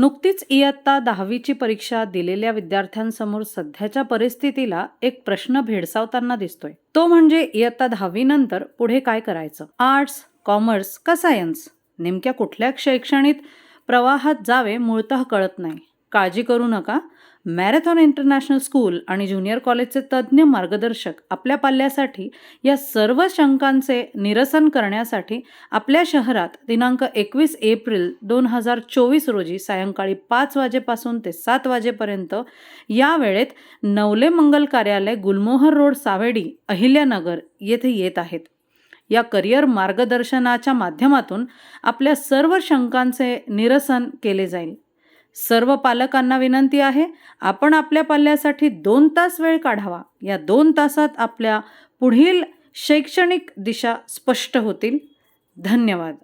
नुकतीच इयत्ता दहावीची परीक्षा दिलेल्या विद्यार्थ्यांसमोर सध्याच्या परिस्थितीला एक प्रश्न भेडसावताना दिसतोय. तो म्हणजे इयत्ता दहावीनंतर पुढे काय करायचं? आर्ट्स कॉमर्स का सायन्स? नेमक्या कुठल्या शैक्षणिक प्रवाहात जावे मूळतः कळत नाही. काळजी करू नका. मॅरेथॉन इंटरनॅशनल स्कूल आणि ज्युनियर कॉलेजचे तज्ज्ञ मार्गदर्शक आपल्या पाल्यासाठी या सर्व शंकांचे निरसन करण्यासाठी आपल्या शहरात दिनांक एकवीस एप्रिल दोन हजार चोवीस रोजी सायंकाळी पाच वाजेपासून ते सात वाजेपर्यंत या वेळेत नवले मंगल कार्यालय गुलमोहर रोड सावेडी अहिल्यानगर येथे येत आहेत. या करिअर मार्गदर्शनाच्या माध्यमातून आपल्या सर्व शंकांचे निरसन केले जाईल. सर्व पालकांना विनंती आहे आपण आपल्या पाल्यासाठी दोन तास वेळ काढावा. या दोन तासात आपल्या पुढील शैक्षणिक दिशा स्पष्ट होतील. धन्यवाद.